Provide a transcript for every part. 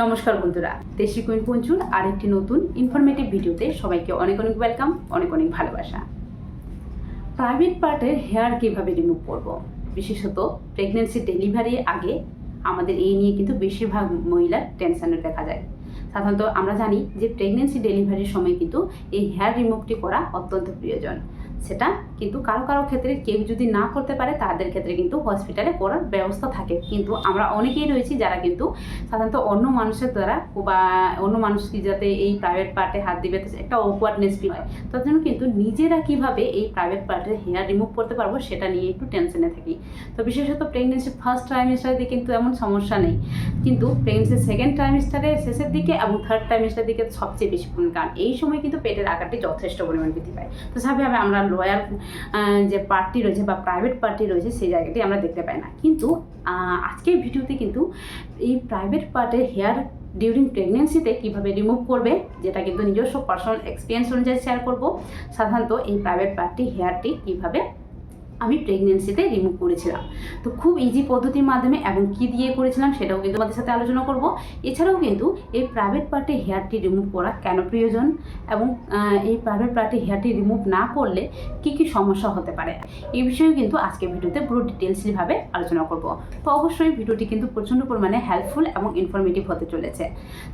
নমস্কার বন্ধুরা, দেশি কুইন পঞ্চুর আরেকটি নতুন ইনফরমেটিভ ভিডিওতে সবাইকে অনেক অনেক ওয়েলকাম অনেক অনেক ভালোবাসা। প্রাইভেট পার্টের হেয়ার কীভাবে রিমুভ করব? বিশেষত প্রেগনেন্সি ডেলিভারি আগে আমাদের এই নিয়ে কিন্তু বেশিরভাগ মহিলার টেনশনে দেখা যায়। সাধারণত আমরা জানি যে প্রেগনেন্সি ডেলিভারির সময় কিন্তু এই হেয়ার রিমুভটি করা অত্যন্ত প্রয়োজন। সেটা কিন্তু কারও কারও ক্ষেত্রে কেউ যদি না করতে পারে, তাদের ক্ষেত্রে কিন্তু হসপিটালে করার ব্যবস্থা থাকে। কিন্তু আমরা অনেকেই রয়েছি যারা কিন্তু সাধারণত অন্য মানুষের দ্বারা বা অন্য মানুষকে যাতে এই প্রাইভেট পার্টে হাত দিবে একটা অকওয়ার্ডনেস ফিল হয়। তার জন্য কিন্তু নিজেরা কীভাবে এই প্রাইভেট পার্টের হেয়ার রিমুভ করতে পারব, সেটা নিয়ে একটু টেনশনে থাকি। তো বিশেষত প্রেগনেন্সি ফার্স্ট ট্রাইমিস্টারে কিন্তু এমন সমস্যা নেই। কিন্তু প্রেগনেন্সির সেকেন্ড ট্রাইমিস্টারের শেষের দিকে এবং থার্ড ট্রাইমিস্টার দিকে সবচেয়ে বেশি পরিমাণ। কারণ এই সময় কিন্তু পেটের আকারটি যথেষ্ট পরিমাণ বৃদ্ধি পায়। তো স্বাভাবিকভাবে আমরা লোয়ার যে পার্টি রয়েছে বা প্রাইভেট পার্টি রয়েছে, সেই জায়গাটি আমরা দেখতে পাই না। কিন্তু আজকের ভিডিওতে কিন্তু এই প্রাইভেট পার্টের হেয়ার ডিউরিং প্রেগনেন্সিতে কীভাবে রিমুভ করবে, যেটা কিন্তু নিজস্ব পার্সোনাল এক্সপিরিয়েন্স অনুযায়ী শেয়ার করব। সাধারণত এই প্রাইভেট পার্টি হেয়ারটি কীভাবে আমি প্রেগনেন্সিতে রিমুভ করেছিলাম। তো খুব ইজি পদ্ধতির মাধ্যমে এবং কী দিয়ে করেছিলাম সেটাও কিন্তু আমাদের সাথে আলোচনা করব। এছাড়াও কিন্তু এই প্রাইভেট পার্টে হেয়ারটি রিমুভ করা কেন প্রয়োজন? এবং এই প্রাইভেট পার্টে হেয়ারটি রিমুভ না করলে কী কী সমস্যা হতে পারে? এই বিষয়েও কিন্তু আজকে ভিডিওতে পুরো ডিটেলসলিভাবে আলোচনা করব। তো অবশ্যই ভিডিওটি কিন্তু প্রচণ্ড পরিমাণে হেল্পফুল এবং ইনফরমেটিভ হতে চলেছে।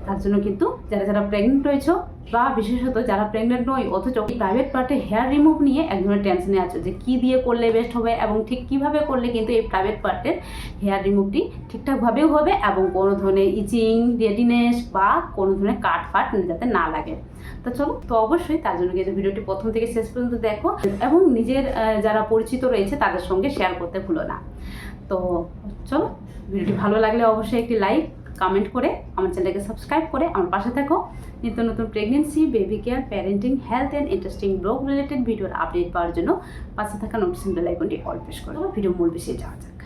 তার জন্য কিন্তু যারা যারা প্রেগনেন্ট রয়েছে বা বিশেষত যারা প্রেগনেন্ট নয় অথচ প্রাইভেট পার্টে হেয়ার রিমুভ নিয়ে এক ধরনের টেনশনে আছে যে কী দিয়ে করলে বেস্ট হবে এবং ঠিক কীভাবে করলে কিন্তু এই প্রাইভেট পার্টের হেয়ার রিমুভটি ঠিকঠাকভাবেও হবে এবং কোনো ধরনের ইচিং রেডিনেস বা কোনো ধরনের কাট ফাট যাতে না লাগে। তো চলো, তো অবশ্যই তার জন্য কিন্তু ভিডিওটি প্রথম থেকে শেষ পর্যন্ত দেখো এবং নিজের যারা পরিচিত রয়েছে তাদের সঙ্গে শেয়ার করতে ভুলো না। তো চলো, ভিডিওটি ভালো লাগলে অবশ্যই একটি লাইক কমেন্ট করে আমার চ্যানেলকে সাবস্ক্রাইব করে আমার পাশে থাকো। নিত্য নতুন pregnancy baby care parenting health and interesting blog related ভিডিওর আপডেট পাওয়ার জন্য পাশে থাকা নোটিশন বেল আইকনটি অল প্রেস করো ভিডিও মূল বিষয়ে যাওয়া যাক।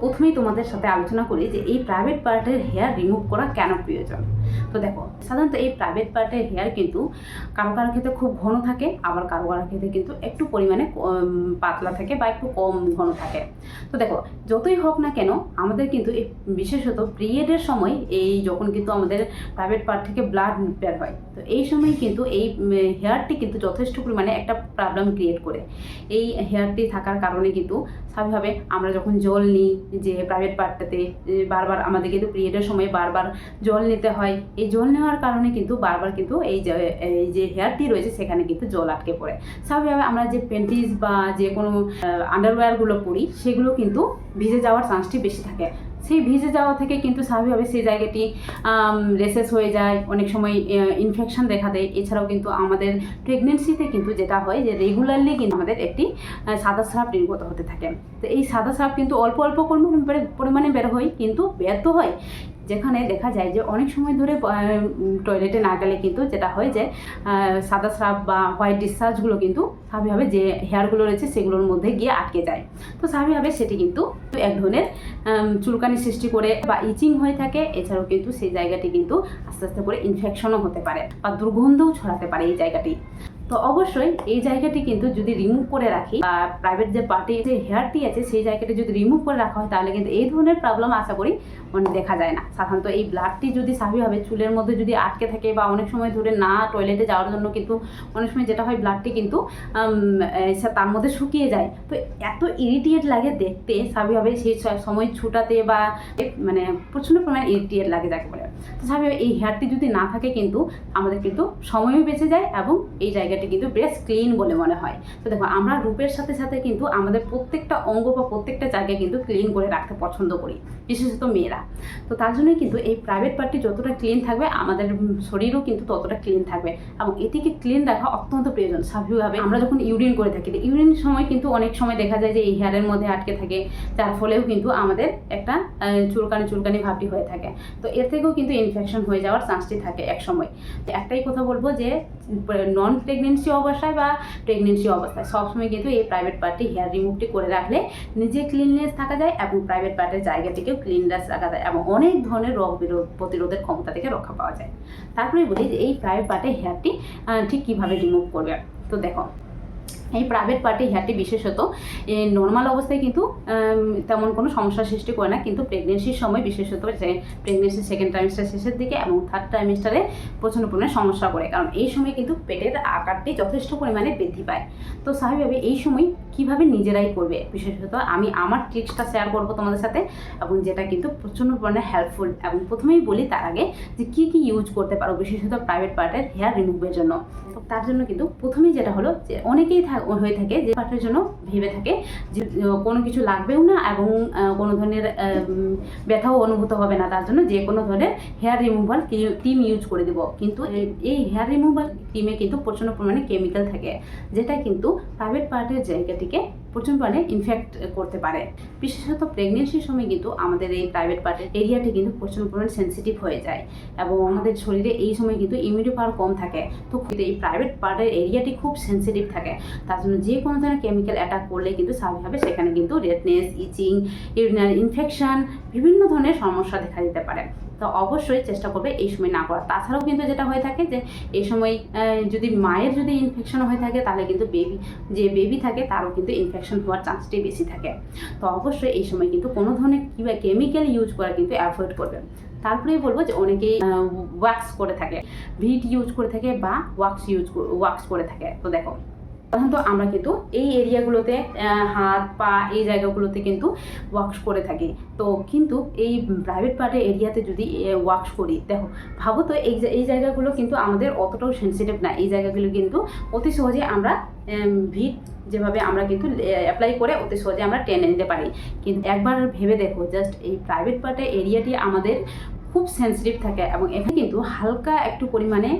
প্রথমেই তোমাদের সাথে আলোচনা করি যে এই প্রাইভেট পার্টের হেয়ার রিমুভ করা কেন প্রয়োজন? তো দেখো, সাধারণত এই প্রাইভেট পার্টের হেয়ার কিন্তু কারও কারও ক্ষেত্রে খুব ঘন থাকে, আবার কারও কারও ক্ষেত্রে কিন্তু একটু পরিমাণে পাতলা থাকে বা একটু কম ঘন থাকে। তো দেখো, যতই হোক না কেন, আমাদের কিন্তু বিশেষত পিরিয়ডের সময় এই যখন কিন্তু আমাদের প্রাইভেট পার্ট থেকে ব্লাড বের হয়, তো এই সময় কিন্তু এই হেয়ারটি কিন্তু যথেষ্ট পরিমাণে একটা প্রবলেম ক্রিয়েট করে। এই হেয়ারটি থাকার কারণে কিন্তু স্বাভাবিকভাবে আমরা যখন জল নিই, যে প্রাইভেট পার্টটাতে বারবার আমাদের কিন্তু পিরিয়ডের সময় বারবার জল নিতে হয় এই জল নেওয়ার কারণে কিন্তু বারবার কিন্তু এই যে এই যে হেয়ারটি রয়েছে সেখানে কিন্তু জল আটকে পড়ে। স্বাভাবিকভাবে আমরা যে প্যান্টিস বা যে কোনো আন্ডারওয়্যারগুলো পরি, সেগুলো কিন্তু ভিজে যাওয়ার চান্সটি বেশি থাকে। সেই ভিজে যাওয়া থেকে কিন্তু স্বাভাবিকভাবে সেই জায়গাটি রেসেস হয়ে যায়, অনেক সময় ইনফেকশন দেখা দেয়। এছাড়াও কিন্তু আমাদের প্রেগনেন্সিতে কিন্তু যেটা হয় যে রেগুলারলি কিন্তু আমাদের একটি সাদা স্রাব নির্গত হতে থাকে। তো এই সাদা স্রাব কিন্তু অল্প অল্প পরিমাণে বের হয়, কিন্তু ব্যর্থ হয়। যেখানে দেখা যায় যে অনেক সময় ধরে টয়লেটে না গেলে কিন্তু যেটা হয় যে সাদা স্রাব বা হোয়াইট ডিসচার্জগুলো কিন্তু স্বাভাবিকভাবে যে হেয়ারগুলো রয়েছে সেগুলোর মধ্যে গিয়ে আটকে যায়। তো স্বাভাবিকভাবে সেটি কিন্তু এক ধরনের চুলকানি সৃষ্টি করে বা ইচিং হয়ে থাকে। এছাড়াও কিন্তু সেই জায়গাটি কিন্তু আস্তে আস্তে করে ইনফেকশনও হতে পারে বা দুর্গন্ধও ছড়াতে পারে এই জায়গাটি। তো অবশ্যই এই জায়গাটি কিন্তু যদি রিমুভ করে রাখি, বা প্রাইভেট যে পার্টি যে হেয়ারটি আছে সেই জায়গাটি যদি রিমুভ করে রাখা হয়, তাহলে কিন্তু এই ধরনের প্রবলেম আশা করি দেখা যায় না। সাধারণত এই ব্লাডটি যদি স্বাভাবিকভাবে চুলের মধ্যে যদি আটকে থাকে বা অনেক সময় ধরে না টয়লেটে যাওয়ার জন্য কিন্তু অনেক সময় যেটা হয় ব্লাডটি কিন্তু তার মধ্যে শুকিয়ে যায়। তো এত ইরিটিয়েট লাগে দেখতে স্বাভাবিকভাবে সেই সময় ছুটাতে বা মানে প্রচণ্ড পরিমাণে ইরিটিয়েট লাগে যাকে বলে। তো স্বাভাবিক এই হেয়ারটি যদি না থাকে কিন্তু আমাদের কিন্তু সময়ও বেঁচে যায় এবং এই জায়গাটি কিন্তু বেশ ক্লিন বলে মনে হয়। তো দেখো, আমরা রূপের সাথে সাথে কিন্তু আমাদের প্রত্যেকটা অঙ্গ বা প্রত্যেকটা জায়গায় কিন্তু ক্লিন করে রাখতে পছন্দ করি। বিশেষত মেয়েরা। that. তো তার জন্যই কিন্তু এই প্রাইভেট পার্টি যতটা ক্লিন থাকবে, আমাদের শরীরও কিন্তু ততটা ক্লিন থাকবে। এবং এটিকে ক্লিন রাখা অত্যন্ত প্রয়োজন স্বাভাবিকভাবে। আমরা যখন ইউরিন করে থাকি, তো ইউরিনের সময় কিন্তু অনেক সময় দেখা যায় যে এই হেয়ারের মধ্যে আটকে থাকে। যার ফলেও কিন্তু আমাদের একটা চুলকানি চুলকানি ভাবটি হয়ে থাকে। তো এর থেকেও কিন্তু ইনফেকশন হয়ে যাওয়ার চান্সটি থাকে এক সময় তো একটাই কথা বলব যে নন প্রেগনেন্সি অবস্থায় বা প্রেগনেন্সি অবস্থায় সবসময় কিন্তু এই প্রাইভেট পার্টি হেয়ার রিমুভটি করে রাখলে নিজে ক্লিননেস থাকা যায় এবং প্রাইভেট পার্টের জায়গাটিকেও ক্লিননেস রাখা যায়। এবং অনেক ধরনের রোগ বিরোধ প্রতিরোধের ক্ষমতা থেকে রক্ষা পাওয়া যায়। তারপরে বলি যে এই প্রাইভেট পার্টে হেয়ারটি ঠিক কীভাবে রিমুভ করবে? তো দেখো এই প্রাইভেট পার্টি হেয়ারটি বিশেষত নর্মাল অবস্থায় কিন্তু তেমন কোনো সমস্যার সৃষ্টি করে না, কিন্তু প্রেগনেন্সির সময় বিশেষত প্রেগনেন্সির সেকেন্ড ট্রাইমিস্টার শেষের দিকে এবং থার্ড ট্রাইমিস্টারে প্রচণ্ড পরিমাণে সমস্যা করে কারণ এই সময় কিন্তু পেটের আকারটি যথেষ্ট পরিমাণে বৃদ্ধি পায়। তো স্বাভাবিকভাবে এই সময় কীভাবে নিজেরাই করবে? বিশেষত আমি আমার ট্রিক্সটা শেয়ার করব তোমাদের সাথে এবং যেটা কিন্তু প্রচণ্ড পরিমাণে হেল্পফুল এবং প্রথমেই বলি তার আগে যে কী কী ইউজ করতে পারো বিশেষত প্রাইভেট পার্টের হেয়ার রিমুভের জন্য। তো তার জন্য কিন্তু প্রথমেই যেটা হলো যে অনেকেই থাক- হয়ে থাকে যে পার্টের জন্য ভেবে থাকে যে কোনো কিছু লাগবেও না এবং কোনো ধরনের ব্যথাও অনুভূত হবে না। তার জন্য যে কোনো ধরনের হেয়ার রিমুভাল টিম ইউজ করে দেব। কিন্তু এই- হেয়ার রিমুভাল টিমে কিন্তু প্রচণ্ড পরিমাণে কেমিক্যাল থাকে, যেটা কিন্তু প্রাইভেট পার্টের জায়গাটিকে প্রচুর পরিমাণে ইনফেক্ট করতে পারে। বিশেষত প্রেগনেন্সির সময় কিন্তু আমাদের এই প্রাইভেট পার্টের এরিয়াটি কিন্তু প্রচুর পরিমাণে সেন্সিটিভ হয়ে যায় এবং আমাদের শরীরে এই সময় কিন্তু ইমিউনিটি পাওয়ার কম থাকে। তো এই প্রাইভেট পার্টের এরিয়াটি খুব সেন্সিটিভ থাকে। তার জন্য যে কোনো ধরনের কেমিক্যাল অ্যাটাক করলে কিন্তু স্বাভাবিকভাবে সেখানে কিন্তু রেডনেস ইচিং ইউরিনারি ইনফেকশন বিভিন্ন ধরনের সমস্যা দেখা দিতে পারে। তো অবশ্যই চেষ্টা করবে এই সময় না করার। তাছাড়াও কিন্তু যেটা হয়ে থাকে যে, এই সময় যদি মায়ের যদি ইনফেকশন হয়ে থাকে, তাহলে কিন্তু বেবি যে বেবি থাকে, তারও কিন্তু ইনফেকশন হওয়ার চান্সটাই বেশি থাকে। তো অবশ্যই এই সময় কিন্তু কোনো ধরনের কিংবা কেমিক্যাল ইউজ করা কিন্তু অ্যাভয়েড করবে। তারপরেই বলব যে, অনেকেই ওয়াক্স করে থাকে। ভিট ইউজ করে থাকে বা ওয়াক্স ইউজ ওয়াক্স করে থাকে। তো দেখো সাধারণত আমরা কিন্তু এই এরিয়াগুলোতে হাত, পা এই জায়গাগুলোতে কিন্তু ওয়াক্স করে থাকি। তো কিন্তু এই প্রাইভেট পার্টের এরিয়াতে যদি ওয়াক্স করি, দেখো, ভাবো তো এই এই জায়গাগুলো কিন্তু আমাদের অতটাও সেন্সিটিভ না। এই জায়গাগুলো কিন্তু অতি সহজে আমরা ভিট যেভাবে আমরা কিন্তু অ্যাপ্লাই করে অতি সহজে আমরা টেনে নিতে পারি। কিন্তু একবার ভেবে দেখো জাস্ট এই প্রাইভেট পার্টের এরিয়াটি আমাদের খুব সেন্সিটিভ থাকে এবং এখানে কিন্তু হালকা একটু পরিমাণে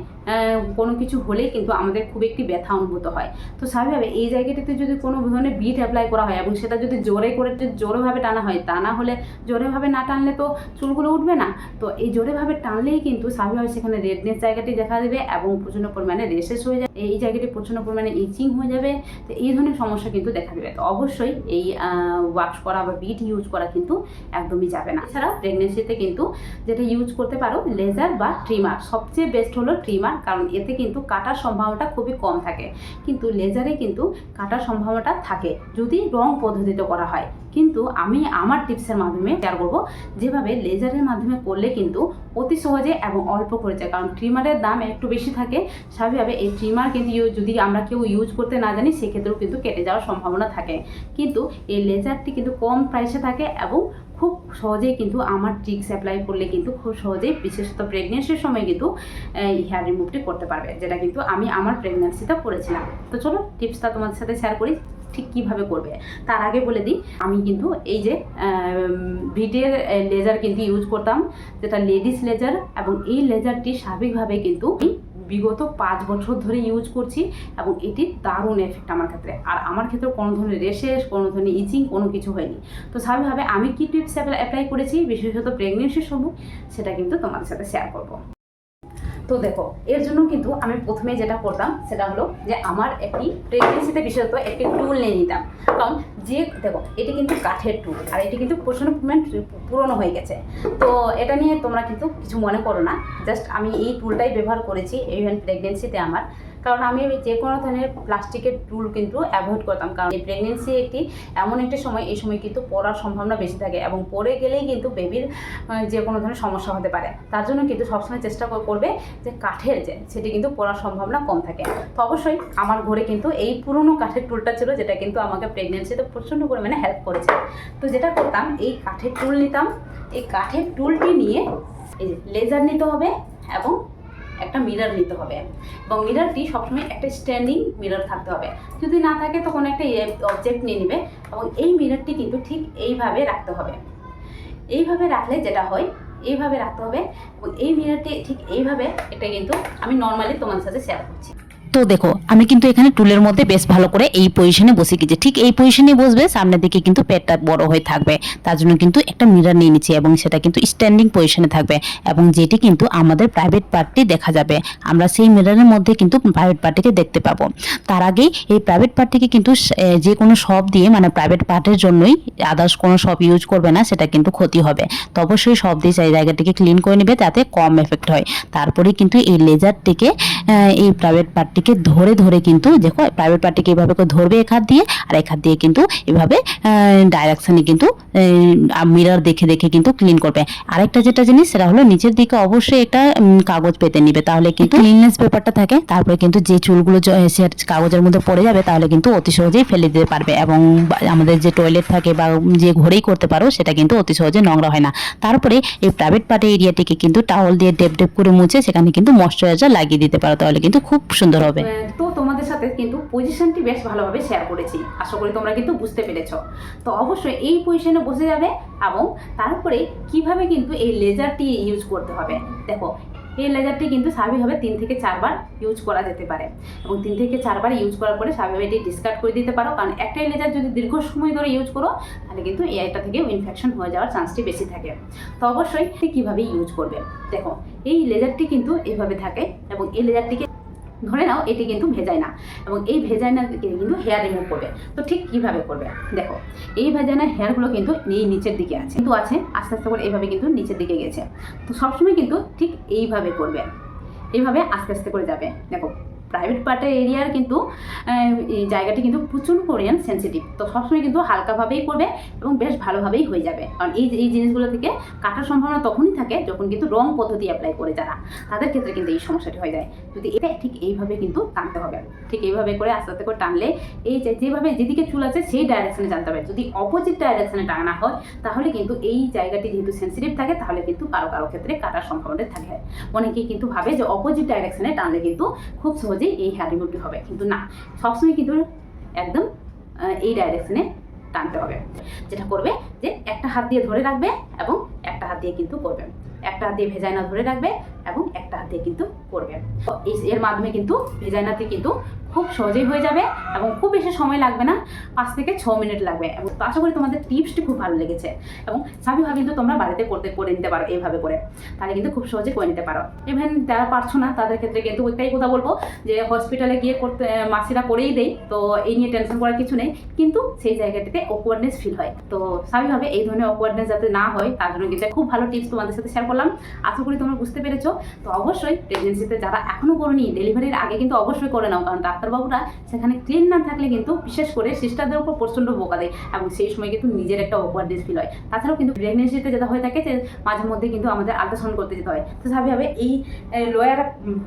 কোনো কিছু হলেই কিন্তু আমাদের খুব একটি ব্যথা অনুভূত হয়। তো স্বাভাবিকভাবে এই জায়গাটিতে যদি কোনো ধরনের বিট অ্যাপ্লাই করা হয় এবং সেটা যদি জোরে করে জোরেভাবে টানা হয়, তা না হলে জোরেভাবে না টানলে তো চুলগুলো উঠবে না। তো এই জোরেভাবে টানলেই কিন্তু স্বাভাবিকভাবে সেখানে রেডনেস জায়গাটি দেখা দেবে এবং প্রচণ্ড পরিমাণে রেশেস হয়ে যাবে। এই জায়গাটি প্রচণ্ড পরিমাণে ইচিং হয়ে যাবে। তো এই ধরনের সমস্যা কিন্তু দেখা দেবে। তো অবশ্যই এই ওয়াক্স করা বা বিট ইউজ করা কিন্তু একদমই যাবে না। এছাড়া প্রেগনেন্সিতে কিন্তু যেটা ইউজ করতে পারো লেজার বা ট্রিমার সবচেয়ে বেস্ট হলো ট্রিমার কারণ এতে কিন্তু কাটার সম্ভাবনাটা খুবই কম থাকে। কিন্তু লেজারে কিন্তু কাটার সম্ভাবনাটা থাকে। যদি রং পদ্ধতিতে করা হয় কিন্তু আমি আমার টিপসের মাধ্যমে শেয়ার করব। যেভাবে লেজারের মাধ্যমে করলে কিন্তু অতি সহজে এবং অল্প খরচে কারণ ট্রিমারের দাম একটু বেশি থাকে। স্বাভাবিকভাবে এই ট্রিমার কিন্তু যদি আমরা কেউ ইউজ করতে না জানি, সেক্ষেত্রেও কিন্তু কেটে যাওয়ার সম্ভাবনা থাকে। কিন্তু এই লেজারটি কিন্তু কম প্রাইসে থাকে এবং খুব সহজেই কিন্তু আমার ট্রিক্স অ্যাপ্লাই করলে কিন্তু খুব সহজেই, বিশেষত প্রেগনেন্সির সময় কিন্তু হেয়ার রিমুভটি করতে পারবে, যেটা কিন্তু আমি আমার প্রেগনেন্সিতে করেছিলাম। তো চলো টিপসটা তোমাদের সাথে শেয়ার করি। ঠিক কীভাবে করবে? তার আগে বলে দিই, আমি কিন্তু এই যে ভিটের লেজার কিন্তু ইউজ করতাম, যেটা লেডিস লেজার এবং এই লেজারটি স্বাভাবিকভাবে কিন্তু বিগত পাঁচ বছর ধরে ইউজ করছি এবং এটির দারুণ এফেক্ট আমার ক্ষেত্রে। আর আমার ক্ষেত্রে কোনো ধরনের রেশেস কোনো ধরনের ইচিং কোনো কিছু হয়নি। তো স্বাভাবিকভাবে আমি কী টিপস অ্যাপ্লাই করেছি? বিশেষত প্রেগনেন্সির সময় সেটা কিন্তু তোমাদের সাথে শেয়ার করব। তো দেখো, এর জন্য কিন্তু আমি প্রথমে যেটা করতাম সেটা হলো যে আমার একটি প্রেগনেন্সিতে বিশেষত একটি টুল নিয়ে নিতাম। কারণ যে, দেখো, এটি কিন্তু কাঠের টুল আর এটি কিন্তু প্রচণ্ড পুরনো হয়ে গেছে। তো এটা নিয়ে তোমরা কিন্তু কিছু মনে করো না। জাস্ট আমি এই টুলটাই ব্যবহার করেছি ইভেন প্রেগনেন্সিতে আমার। কারণ আমি যে কোনো ধরনের প্লাস্টিকের টুল কিন্তু অ্যাভয়েড করতাম। কারণ এই প্রেগনেন্সি একটি এমন একটি সময়, এই সময় কিন্তু পড়ার সম্ভাবনা বেশি থাকে এবং পড়ে গেলেই কিন্তু বেবির যে কোনো ধরনের সমস্যা হতে পারে। তার জন্য কিন্তু সবসময় চেষ্টা করবে যে কাঠের যে, সেটি কিন্তু পড়ার সম্ভাবনা কম থাকে। তো অবশ্যই আমার ঘরে কিন্তু এই পুরনো কাঠের টুলটা ছিল যেটা কিন্তু আমাকে প্রেগনেন্সিতে প্রচণ্ড পরিমাণে হেল্প করেছে। তো যেটা করতাম, এই কাঠের টুল নিতাম। এই কাঠের টুলটি নিয়ে লেজার নিতে হবে এবং একটা মিরার নিতে হবে। এবং মিরারটি সবসময় একটা স্ট্যান্ডিং মিরার থাকতে হবে। যদি না থাকে, তখন একটা অবজেক্ট নিয়ে নেবে। এবং এই মিরারটি কিন্তু ঠিক এইভাবে রাখতে হবে। এইভাবে রাখলে যেটা হয়, এইভাবে রাখতে হবে। এবং এই মিরারটি ঠিক এইভাবে, এটা কিন্তু আমি নর্মালি তোমার সাথে শেয়ার করছি। তো দেখো, আমি কিন্তু এখানে টুলের মধ্যে বেশ ভালো করে এই পজিশনে বসে গেছি। ঠিক এই পজিশনে বসবে, সামনের দিকে কিন্তু পেটটা বড় হয়ে থাকবে। তার জন্য কিন্তু একটা মিরার নিয়ে নিচ্ছি এবং সেটা কিন্তু স্ট্যান্ডিং পজিশনে থাকবে এবং যেটি কিন্তু আমাদের প্রাইভেট পার্টটি দেখা যাবে। আমরা সেই মিরারের মধ্যে কিন্তু প্রাইভেট পার্টিকে দেখতে পাবো। তার আগেই এই প্রাইভেট পার্টিকে কিন্তু যে কোনো সব দিয়ে মানে প্রাইভেট পার্টের জন্যই আদার্স কোনো সব ইউজ করবে না, সেটা কিন্তু ক্ষতি হবে। তো অবশ্যই সব দিয়ে জায়গাটিকে ক্লিন করে নেবে যাতে কম এফেক্ট হয়। তারপরে কিন্তু এই লেজারটিকে এই প্রাইভেট পার্টটিকে ধরে ধরে কিন্তু দেখো প্রাইভেট পার্টটিকে এভাবে করে ধরবে এক হাত দিয়ে আর এক হাত দিয়ে কিন্তু এভাবে ডাইরেকশনে কিন্তু মিরার দেখে দেখে কিন্তু ক্লিন করবে। আরেকটা যেটা জিনিস সেটা হলো নিচের দিকে অবশ্যই একটা কাগজ পেতে নিবে। তাহলে কিন্তু ক্লিননেস পেপারটা থাকে তারপরে কিন্তু যে চুলগুলো সে কাগজের মধ্যে পড়ে যাবে তাহলে কিন্তু অতি সহজেই ফেলে দিতে পারবে। এবং আমাদের যে টয়লেট থাকে বা যে ঘরেই করতে পারো সেটা কিন্তু অতি সহজে নোংরা হয় না। তারপরে এই প্রাইভেট পার্টে এরিয়াটিকে কিন্তু টাওয়াল দিয়ে ডেপ ডেপ করে মুছে সেখানে কিন্তু ময়শ্চারাইজার লাগিয়ে দিতে পারো। তাহলে কিন্তু খুব সুন্দর হবে। তো তোমাদের সাথে কিন্তু পজিশনটি বেশ ভালোভাবে শেয়ার করেছি। আশা করি তোমরা কিন্তু বুঝতে পেরেছ। তো অবশ্যই এই পজিশনে বসে যাবে এবং তারপরে কীভাবে কিন্তু এই লেজারটি ইউজ করতে হবে। দেখো এই লেজারটি কিন্তু স্বাভাবিকভাবে তিন থেকে চারবার ইউজ করা যেতে পারে। এবং তিন থেকে চারবার ইউজ করার পরে স্বাভাবিকভাবে এটি ডিসকার্ড করে দিতে পারো। কারণ একটাই লেজার যদি দীর্ঘ সময় ধরে ইউজ করো, তাহলে কিন্তু এআইটা থেকেও থেকে ইনফেকশন হয়ে যাওয়ার চান্সটি বেশি থাকে। তো অবশ্যই কীভাবে ইউজ করবে? দেখো, এই লেজারটি কিন্তু এভাবে থাকে এবং এই লেজারটিকে ধরে নাও এটি কিন্তু ভেজায় না এবং এই ভেজায় না কিন্তু হেয়ার রিমুভ করবে। তো ঠিক কীভাবে করবে? দেখো, এই ভেজায় না হেয়ারগুলো কিন্তু এই নিচের দিকে আছে, কিন্তু আছে, আস্তে আস্তে করে এইভাবে কিন্তু নিচের দিকে গেছে। তো সবসময় কিন্তু ঠিক এইভাবে করবে, এইভাবে আস্তে আস্তে করে যাবে। দেখো প্রাইভেট পার্টের এরিয়ার কিন্তু এই জায়গাটি কিন্তু প্রচুর পরিমাণ সেন্সিটিভ তো সবসময় কিন্তু হালকাভাবেই করবে এবং বেশ ভালোভাবেই হয়ে যাবে। কারণ এই এই জিনিসগুলো থেকে কাটার সম্ভাবনা তখনই থাকে যখন কিন্তু রং পদ্ধতি অ্যাপ্লাই করে যারা। তাদের ক্ষেত্রে কিন্তু এই সমস্যাটি হয়ে যায়। যদি এটা ঠিক এইভাবে কিন্তু টানতে হবে। ঠিক এইভাবে করে আস্তে আস্তে করে টানলে এই যেভাবে যেদিকে চুল আছে সেই ডাইরেকশনে জানতে হবে। যদি অপোজিট ডাইরেকশনে টানা হয়, তাহলে কিন্তু এই জায়গাটি যেহেতু সেন্সিটিভ থাকে, তাহলে কিন্তু কারও কারও ক্ষেত্রে কাটার সম্ভাবনা থাকে। অনেকেই কিন্তু ভাবে যে অপোজিট ডাইরেকশনে টানলে কিন্তু খুব সহজেই এই হেয়ার রিমুভটি হবে। কিন্তু না, সবসময় কিন্তু একদম এই ডাইরেকশনে টানতে হবে। যেটা করবে যে একটা হাত দিয়ে ধরে রাখবে এবং একটা হাত দিয়ে কিন্তু করবে। একটা হাত দিয়ে ভেজাইনা ধরে রাখবে এবং একটা হাত দিয়ে কিন্তু করবে। এর মাধ্যমে কিন্তু ভেজাইনাতে কিন্তু খুব সহজেই হয়ে যাবে এবং খুব বেশি সময় লাগবে না, পাঁচ থেকে ছ মিনিট লাগবে। এবং তো আশা করি তোমাদের টিপসটি খুব ভালো লেগেছে। এবং স্বাভাবিকভাবে কিন্তু তোমরা বাড়িতে করতে করে নিতে পারো এইভাবে করে। তাহলে কিন্তু খুব সহজে করে নিতে পারো। ইভেন যারা পারছ না, তাদের ক্ষেত্রে কিন্তু ওইটাই কথা বলব যে হসপিটালে গিয়ে করতে মাসিরা করেই দেয় তো এই নিয়ে টেনশন করার কিছু নেই। কিন্তু সেই জায়গাটিতে অকওয়ার্ডনেস ফিল হয়। তো স্বাভাবিকভাবে এই ধরনের অকওয়ার্ডনেস যাতে না হয়, তার জন্য কিন্তু খুব ভালো টিপস তোমাদের সাথে শেয়ার করলাম। আশা করি তোমরা বুঝতে পেরেছ। তো অবশ্যই প্রেগনেন্সিতে যারা এখনও করনি ডেলিভারির আগে কিন্তু অবশ্যই করে নাও। কারণ ডাক্তারবাবুরা সেখানে ক্লিন না থাকলে কিন্তু বিশেষ করে সিস্টারদের উপর প্রচণ্ড বোকা দেয় এবং সেই সময় কিন্তু নিজের একটা অকওয়ার্ডনেস ফিল হয়। তাছাড়াও কিন্তু প্রেগনেন্সিতে যেটা হয়ে থাকে যে মাঝে মধ্যে কিন্তু আমাদের আল্ট্রাসাউন্ড করতে যেতে হয়। তো স্বাভাবিকভাবে এই লোয়ার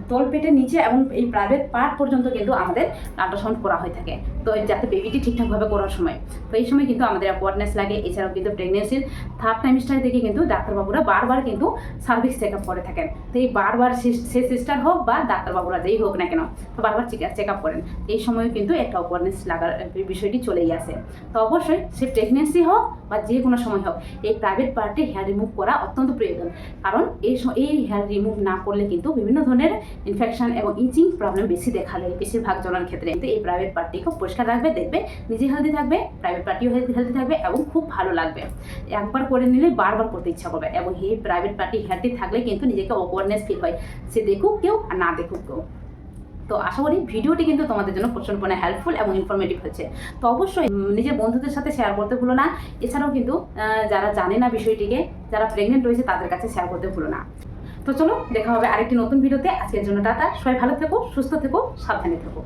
তল পেটের নিচে এবং এই প্রাইভেট পার্ট পর্যন্ত কিন্তু আমাদের আল্ট্রাসাউন্ড করা হয়ে থাকে। তো যাতে বেবিটি ঠিকঠাকভাবে করার সময়। তো এই সময় কিন্তু আমাদের অ্যাকোয়ার্ডনেস লাগে। এছাড়াও কিন্তু প্রেগনেন্সির থার্ড টাইমস্টার থেকে কিন্তু ডাক্তারবাবুরা বারবার কিন্তু সার্ভিস চেক আপ করে থাকেন। তো এই বারবার সে সিস্টার হোক বা ডাক্তারবাবুরা যেই হোক না কেন তো বারবার চেক আপ করেন। এই সময়ও কিন্তু একটা অ্যাকোয়ার্ডনেস লাগার বিষয়টি চলেই আসে। তো অবশ্যই সে প্রেগনেন্সি হোক বা যে কোনো সময় হোক, এই প্রাইভেট পার্টে হেয়ার রিমুভ করা অত্যন্ত প্রয়োজন। কারণ এই এই হেয়ার রিমুভ না করলে কিন্তু বিভিন্ন ধরনের ইনফেকশন এবং ইচিং প্রবলেম বেশি দেখা দেয় বেশিরভাগ জনের ক্ষেত্রে। কিন্তু এই প্রাইভেট পার্টি খুব পরিষ্কার রাখবে, দেখবে নিজে হেলদি থাকবে প্রাইভেট পার্টিও হেলদি থাকবে এবং খুব ভালো লাগবে। একবার করে নিলে বারবার করতে ইচ্ছা করবে এবং এই প্রাইভেট পার্টি হেয়ারটি থাকলে কিন্তু নিজেকে অকওয়ার্ডনেস ফিল হয়। সে দেখুক কেউ আর না দেখুক কেউ। তো আশা করি ভিডিওটি কিন্তু তোমাদের জন্য প্রচণ্ড পরিমাণে হেল্পফুল এবং ইনফরমেটিভ হয়েছে। তো অবশ্যই নিজের বন্ধুদের সাথে শেয়ার করতে ভুলো না। এছাড়াও কিন্তু যারা জানে না বিষয়টিকে, যারা প্রেগনেন্ট রয়েছে, তাদের কাছে শেয়ার করতে ভুলো না। তো চলো, দেখা হবে আরেকটি নতুন ভিডিওতে। আজকের জন্য টাটা। সবাই ভালো থেকো, সুস্থ থেকো, সাবধানে থেকো।